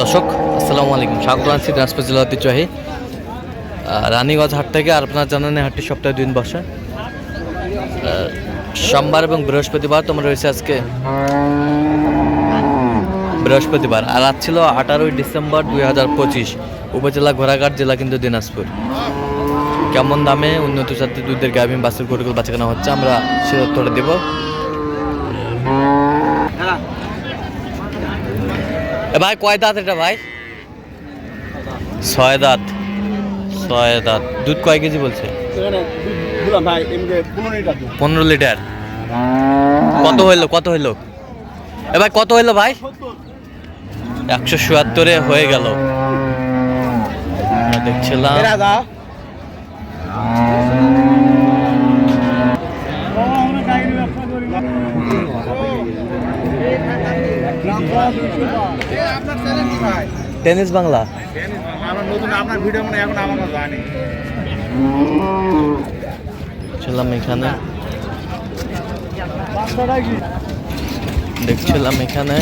দর্শক, আসসালামু আলাইকুম। স্বাগত আছি দিনাজপুর জেলা ঐতিহ্যবাহী রানীগঞ্জ হাট থেকে। আর আপনার জানেন হাটটি সপ্তাহে দিন বসে। সোমবার এবং বৃহস্পতিবার তোমার রয়েছে আজকে। বৃহস্পতিবার। আর আজ ছিল আঠারোই ডিসেম্বর দুই হাজার পঁচিশ। উপজেলা ঘোড়াঘাট, জেলা কিন্তু দিনাজপুর। কেমন দামে উন্নত জাতির দুধের গাভীন বাছুর গরুগুলো বাচ্চা কেনা হচ্ছে, আমরা সে উত্তরে দেবো এ ভাই কয় দাঁত এটা ভাই? ছয় দাঁত। ছয় দাঁত। দুধ কয় কেজি বলছে? পনেরো লিটার কত হইল কত হইল? এ ভাই কত হইল ভাই? একশো চুয়াত্তরে হয়ে গেল। দেখছিলাম। টেনিস বাংলা। ছিলাম এখানে দেখছিলাম এখানে।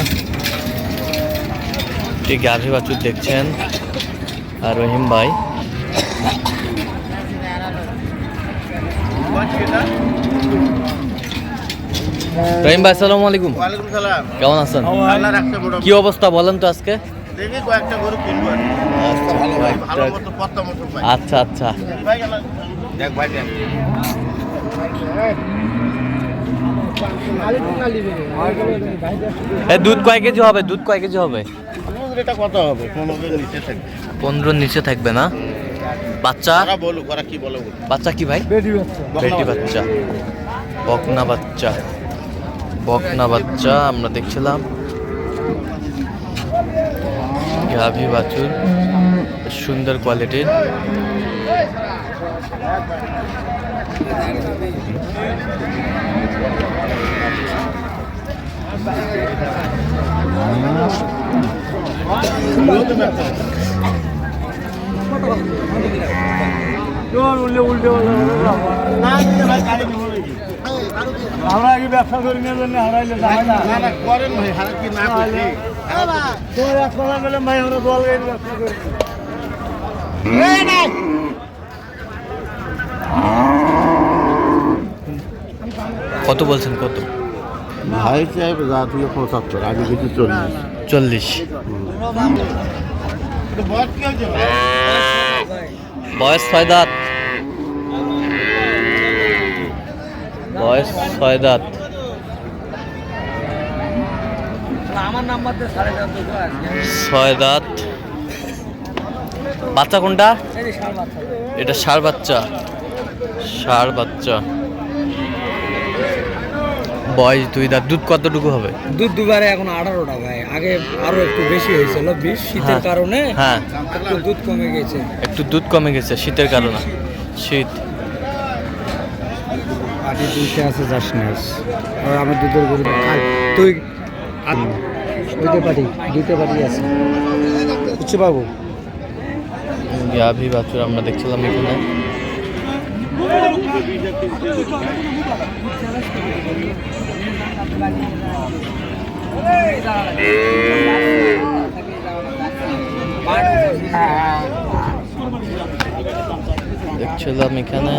একটি গাভী বাছুর দেখছেন? আর রহিম ভাই। রহিম ভাই আসসালামু আলাইকুম। সালাম। কেমন আছেন? কি অবস্থা বলেন তো আজকে? দেখি কয়েকটা গরু কিনবো আর ভালো ভাই। ভালো মতো পত্তা মতো ভাই আচ্ছা আচ্ছা। ভাই গেল দেখ ভাই দেখ। দুধ কয় কেজি হবে? দুধ কয় কেজি হবে? পনেরো এটা কত হবে? পনেরো নিচে থাকবে। পনেরোর নিচে থাকবে না? বাচ্চা? বলুক ওরা কি বলে বাচ্চা কি ভাই? বেটি বাচ্চা। বকনা বাচ্চা। বকনা বাচ্চা আমরা দেখছিলাম। গাভী বাছুর সুন্দর কোয়ালিটির উল্টে উল্টে আমরা কি ব্যবসা করি না জন্য হারাইলে না। না করেন ভাই হারা কি না কত বলছেন কত? ভাই সাহেব তুই পঁচাত্তর আগে কিছু চল্লিশ। চল্লিশ। বয়স ছয় দাঁত। বয়স ছয় দাঁত। ছয় দাঁত। বাচ্চা কোনটা? এটা ষাঁড় বাচ্চা। ষাঁড় বাচ্চা। বয়স দুই দাঁত। দুধ কতটুকু হবে? দুধ দুবারে এখন আঠারোটা ভাই। আগে আরও একটু বেশি হয়েছিল বিষ শীতের হ্যাঁ। কারণে হ্যাঁ। একটু দুধ কমে গেছে। একটু দুধ কমে গেছে শীতের কারণে। শীত। পাটি দুইটা আছে যাস না আর আমার দুধের গরু তুই দুইটা পাটি দুইটা পাটি আছে। বুঝছ বাবু গাভী বাছুর আমরা দেখছিলাম এখানে। দেখছিলাম এখানে।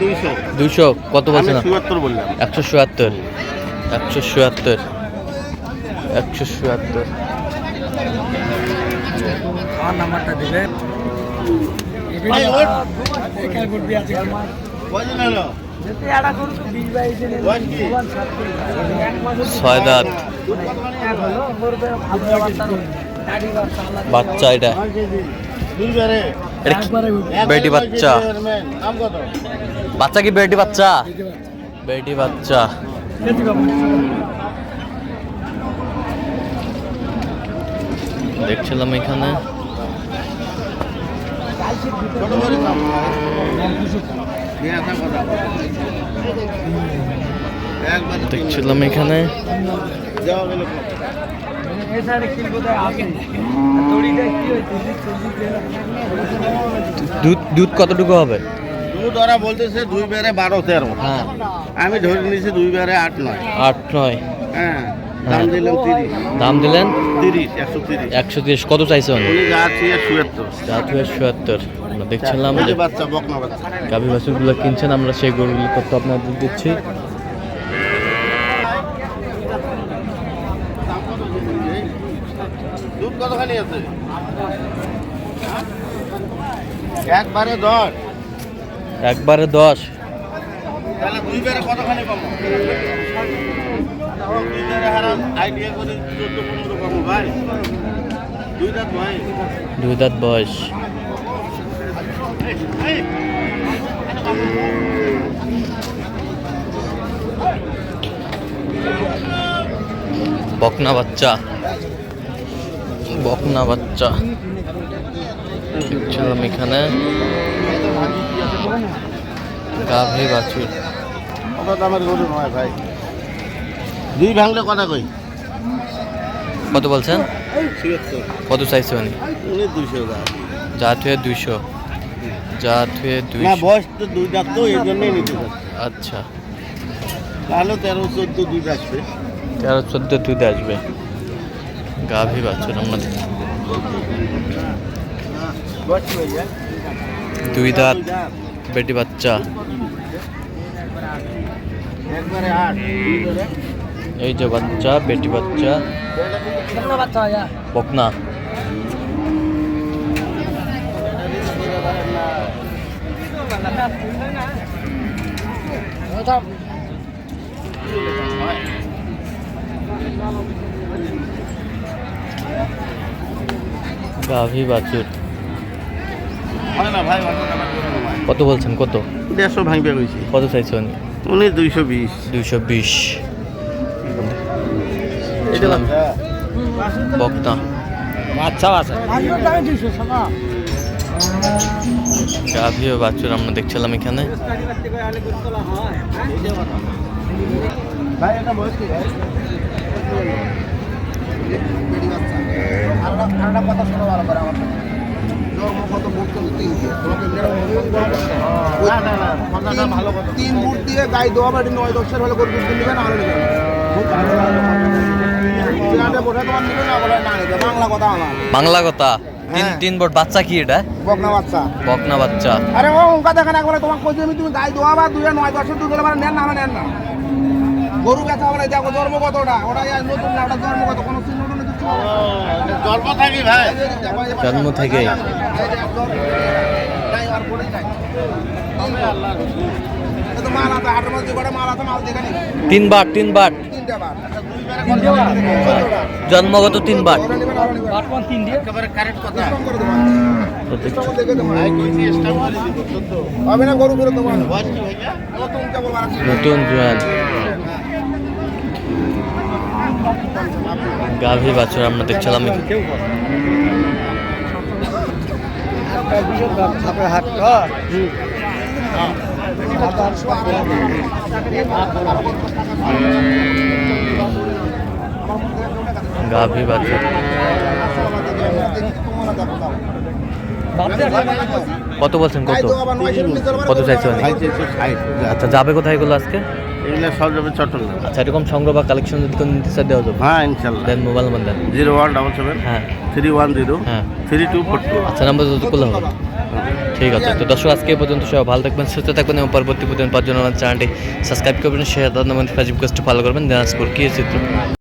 দুইশো। দুশো কত বলছে না চুয়াত্তর বললাম। একশো চুয়াত্তর। একশো চুয়াত্তর। একশো চুয়াত্তর। আমার নাম্বারটা দিলে। ছয় দাঁত। বাচ্চা এটা। বেটি বাচ্চা। বাচ্চা কি বেটি বাচ্চা? বেটি বাচ্চা। দেখছিলাম এখানে। দেখছিলাম এখানে। দুধ দুধ কতটুকু হবে? দুধ ওরা বলতেছে দুই বেড়ে বারো তেরো। হ্যাঁ। আমি ধরে নিয়েছি দুই বেড়ে আট নয়। আট নয়। হ্যাঁ দাম দিলাম তিরিশ। দাম দিলেন? তিরিশ একশো তিরিশ। একশো তিরিশ। কত চাইছেন? উনি যা আছে চুয়াত্তর জাতীয় চুয়াত্তর আমরা দেখছিলাম গাভী বাছুরগুলো কিনছেন আমরা সেই গরুগুলো তথ্য আপনাদের দিচ্ছি। একবারে দশ। একবারে দশ। তাহলে দুই বেড়ে কতখানি পাবো দুই বেড়ে হারাম। আইডিয়া করে চোদ্দ পনেরো পাবো ভাই। দুই দাঁত ভাই দুই দাঁত বয়স। বকনা বাচ্চা। বকনা বাচ্চা। দেখছিলাম এখানে। গাভী বাছুর। ভাই? দুই ভাঙলে কথা কই? কত বলছেন? কত চাইছে উনি দুইশো যা থুয়ে দুইশো। যা থুয়ে না বয়স তো দুই দাঁত তো এই জন্যই নিতে আচ্ছা। তাহলে তেরো চোদ্দ দুধ আসবে। তেরো চোদ্দ দুধে আসবে। গাভী বাছুর আমরা দেখি। দুই দাঁত বেটি বাচ্চা। একবারে আট দুই বেড়ে এই যে বাচ্চা বেটি বাচ্চা। বকনা। গাভী বাছুর। কত বলছেন কত? দেড়শো ভাঙবে কইছি। কত চাইছে উনি? উনি দুইশো বিশ। দুইশো বিশ। বকনা বাচ্চা আছে গাভী ও বাছুর আমরা দেখছিলাম এখানে। তিন বুট দিয়ে গাই দোয়া বাড়ি নয় দশের হলে করে দুধ বলে কথা আমার। বাংলা কথা? তিন হ্যাঁ। তিন বট বাচ্চা কি এটা বকনা বাচ্চা বকনা বাচ্চা আরে ও উনকা দেখেন একবারে তোমার কই আমি তুমি গাই দোয়া বা দুয়ে নয় দুধ হলে মানে নেন না নেন না গরু বেচা বলে দেখো জন্ম কতটা ওটা নতুন না ওটা জন্ম কত কোনো চিহ্ন কিছু জন্ম থাকি ভাই জন্ম দেখে তিন বার তিন বার জন্মগত তিন বার ওরা নেবেন আরও নেবেন একেবারে কারেক্ট কথা। কম করে দেবো তো দেখছি। দেখে দেবো ভাই কইছি স্টাম করে দিব চোদ্দ হবে না গরু ফেরত দেবো বয়স কি ভাইয়া? নতুন জোয়ান। গাভী বাছুর আমরা দেখছিলাম। গাভী বাছুর কত বলছেন কত? কত চাইছে উনি? ভাই চাইছে ষাট আচ্ছা যাবে কোথায় এগুলো আজকে? এগুলো সব যাবে চট্টগ্রাম। আচ্ছা এরকম সংগ্রহ বা কালেকশন যদি কোনো নিতে দেওয়া যাবে? হ্যাঁ ইনশাল্লাহ। দেন মোবাইল নাম্বার দেন। জিরো ওয়ান ডাবল সেভেন হ্যাঁ। থ্রি ওয়ান জিরো হ্যাঁ। থ্রি টু ফোর টু আচ্ছা নাম্বার যত হবে। ঠিক আছে, তো দর্শক, আজকে পর্যন্ত সবাই ভালো থাকবেন, সুস্থ থাকবেন এবং পরবর্তী পর্যন্ত পাঁচজন আমার চ্যানেলটি সাবস্ক্রাইব করবেন শেয়ার দাদা ফেসবুক পেজটি ফলো করবেন, দিনাজপুর কি চিত্র